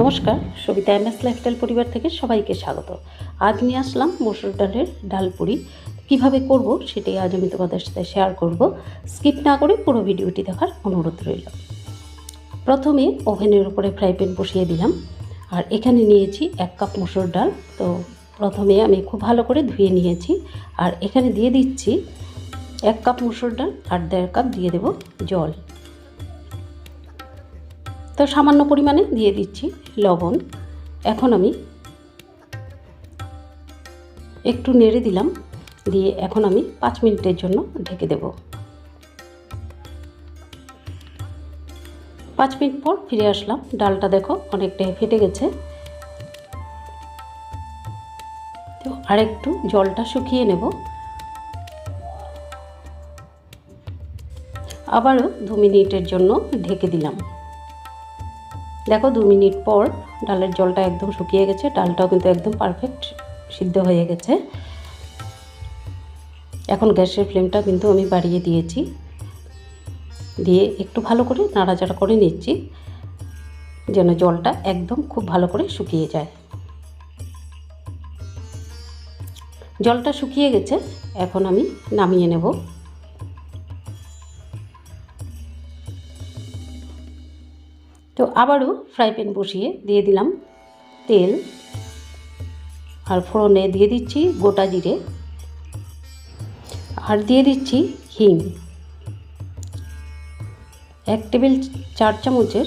নমস্কার, Sabita M S lifestyle পরিবার থেকে সবাইকে স্বাগত। আজ নিয়ে আসলাম মসুর ডালের ডাল পুরি। কীভাবে করব সেটাই আজ আমি তোমাদের সাথে শেয়ার করব। স্কিপ না করে পুরো ভিডিওটি দেখার অনুরোধ রইল। প্রথমে ওভেনের উপরে ফ্রাই প্যান বসিয়ে দিলাম। আর এখানে নিয়েছি এক কাপ মসুর ডাল। তো প্রথমে আমি খুব ভালো করে ধুয়ে নিয়েছি। আর এখানে দিয়ে দিচ্ছি এক কাপ মসুর ডাল আর দেড় কাপ দিয়ে দেব জল। তো সামান্য পরিমাণে দিয়ে দিচ্ছি লবণ। এখন আমি একটু নেড়ে দিলাম, দিয়ে এখন আমি পাঁচ মিনিটের জন্য ঢেকে দেব। পাঁচ মিনিট পর ফিরে আসলাম। ডালটা দেখো অনেকটাই ফেটে গেছে। তো আরেকটু জলটা শুকিয়ে নেব। আবারও দু মিনিটের জন্য ঢেকে দিলাম। দেখো দু মিনিট পর ডালের জলটা একদম শুকিয়ে গেছে, ডালটাও কিন্তু একদম পারফেক্ট সিদ্ধ হয়ে গেছে। এখন গ্যাসের ফ্লেমটা কিন্তু আমি বাড়িয়ে দিয়েছি। দিয়ে একটু ভালো করে নাড়াচাড়া করে নিচ্ছি, যেন জলটা একদম খুব ভালো করে শুকিয়ে যায়। জলটা শুকিয়ে গেছে, এখন আমি নামিয়ে নেব। তো আবারও ফ্রাই প্যান বসিয়ে দিয়ে দিলাম তেল আর ফোড়নে দিয়ে দিচ্ছি গোটা জিরে আর দিয়ে দিচ্ছি হিং। এক টেবিল চার চামচের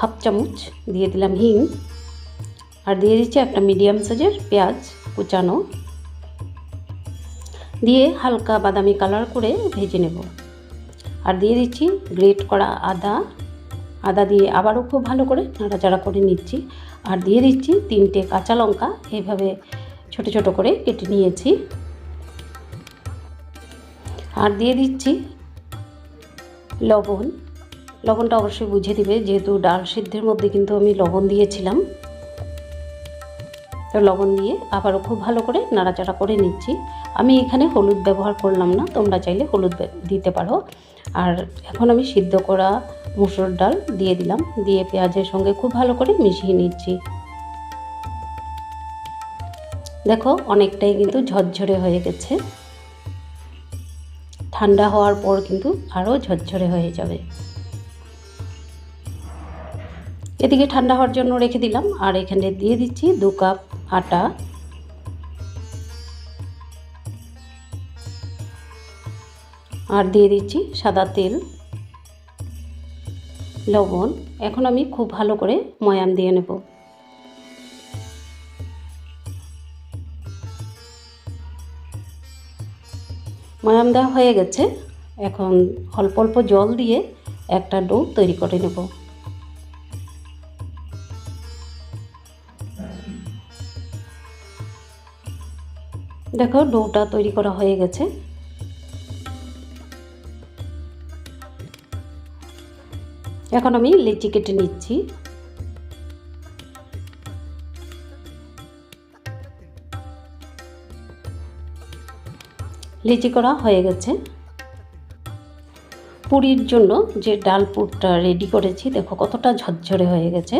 হাফ চামচ দিয়ে দিলাম হিং আর দিয়ে দিচ্ছি একটা মিডিয়াম সাইজের পেঁয়াজ কুচানো। দিয়ে হালকা বাদামি কালার করে ভেজে নেব। আর দিয়ে দিচ্ছি গ্রেট করা আদা আদা দিয়ে আবারও খুব ভালো করে নাড়াচাড়া করে নিচ্ছি। আর দিয়ে দিচ্ছি তিনটে কাঁচা লঙ্কা, এইভাবে ছোট ছোট করে কেটে নিয়েছি। আর দিয়ে দিচ্ছি লবণ। লবণটা অবশ্যই বুঝে দিবে, যেহেতু ডাল সিদ্ধের মধ্যে কিন্তু আমি লবণ দিয়েছিলাম। তো লবণ দিয়ে আবারও খুব ভালো করে নাড়াচাড়া করে নিচ্ছি। আমি এখানে হলুদ ব্যবহার করলাম না, তোমরা চাইলে হলুদ দিতে পারো। আর এখন আমি সিদ্ধ করা মুসুর ডাল দিয়ে দিলাম, দিয়ে পেঁয়াজের সঙ্গে খুব ভালো করে মিশিয়ে নিচ্ছি। দেখো অনেকটাই কিন্তু ঝরঝরে হয়ে গেছে। ঠান্ডা হওয়ার পর কিন্তু আরও ঝরঝরে হয়ে যাবে। এদিকে ঠান্ডা হওয়ার জন্য রেখে দিলাম, আর এখানে দিয়ে দিচ্ছি দু কাপ আটা। আর দিয়ে দিচ্ছি সাদা তেল। লবণ। এখন আমি খুব ভালো করে ময়াম দিয়ে নেব। ময়াম দেওয়া হয়ে গেছে। এখন অল্প অল্প জল দিয়ে একটা ডো তৈরি করে নেব। দেখো ডোটা তৈরি করা হয়ে গেছে। এখন আমি লেচি কেটে নিচ্ছি। লেচি করা হয়ে গেছে। পুরীর জন্য যে ডাল পুরটা রেডি করেছি, দেখো কতটা ঝরঝরে হয়ে গেছে।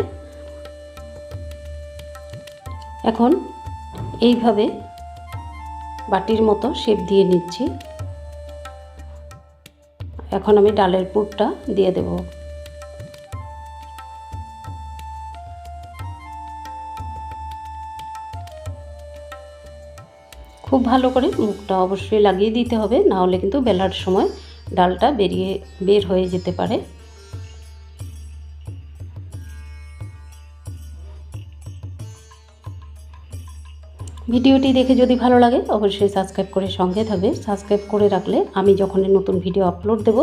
এখন এইভাবে বাটির মতো শেপ দিয়ে নিচ্ছি। এখন আমি ডালের পুরটা দিয়ে দেবো। খুব ভালো করে মুখটা অবশ্যই লাগিয়ে দিতে হবে, না হলে কিন্তু বেলার সময় ডালটা বেরিয়ে, বের হয়ে যেতে পারে। ভিডিওটি দেখে যদি ভালো লাগে, অবশ্যই সাবস্ক্রাইব করে সঙ্গে থাকবে। সাবস্ক্রাইব করে রাখলে আমি যখন নতুন ভিডিও আপলোড দেব,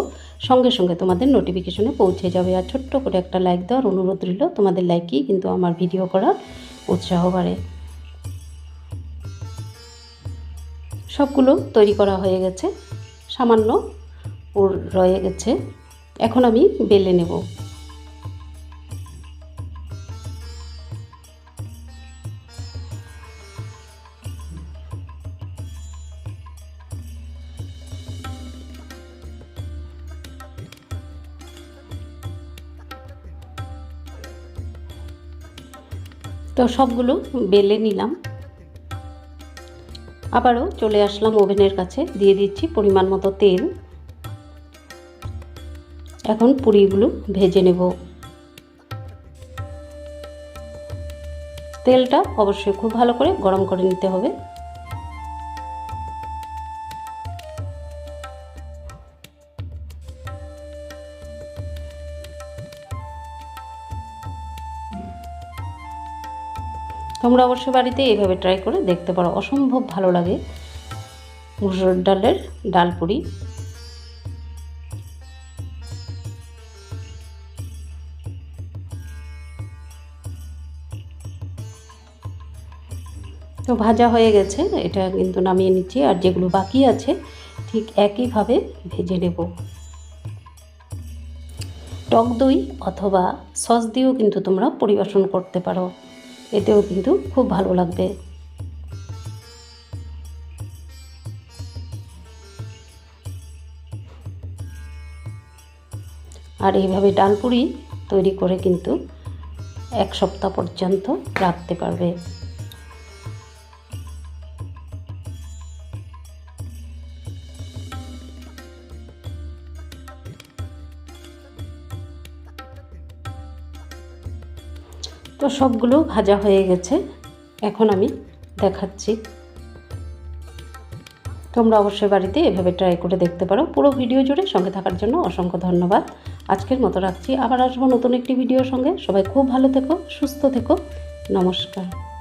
সঙ্গে সঙ্গে তোমাদের নোটিফিকেশনে পৌঁছে যাবে। আর ছোট্ট করে একটা লাইক দেওয়ার অনুরোধ রইল, তোমাদের লাইকই কিন্তু আমার ভিডিও করার উৎসাহ বাড়ে। সবগুলো তৈরি করা হয়ে গেছে, সামান্য পুর রয়ে গেছে। এখন আমি বেলে নেব। তো সবগুলো বেলে নিলাম। আবারও চলে আসলাম ওভেনের কাছে, দিয়ে দিচ্ছি পরিমাণ মতো তেল। এখন পুরিগুলো ভেজে নেব। তেলটা অবশ্যই খুব ভালো করে গরম করে নিতে হবে। তোমরা অবশ্যই বাড়িতে এইভাবে ট্রাই করে দেখতে পারো। অসম্ভব ভালো লাগে মুসুর ডালের ডাল পুরি তো ভাজা হয়ে গেছে, এটা কিন্তু নামিয়ে নিচ্ছি, আর যেগুলো বাকি আছে, ঠিক একইভাবে ভেজে নেব। টক দই অথবা সস দিয়েও কিন্তু তোমরা পরিবেশন করতে পারো। এতেও কিন্তু খুব ভালো লাগবে। আর এইভাবে ডালপুরি তৈরি করে কিন্তু এক সপ্তাহ পর্যন্ত রাখতে পারবে। তো সবগুলো ভাজা হয়ে গেছে। এখন আমি দেখাচ্ছি। তোমরা অবশ্যই বাড়িতে এভাবে ট্রাই করে দেখতে পারো। পুরো ভিডিও জুড়ে সঙ্গে থাকার জন্য অসংখ্য ধন্যবাদ। আজকের মতো রাখছি। আবার আসব নতুন একটি ভিডিও সঙ্গে। সবাই খুব ভালো থেকো, সুস্থ থেকো। নমস্কার।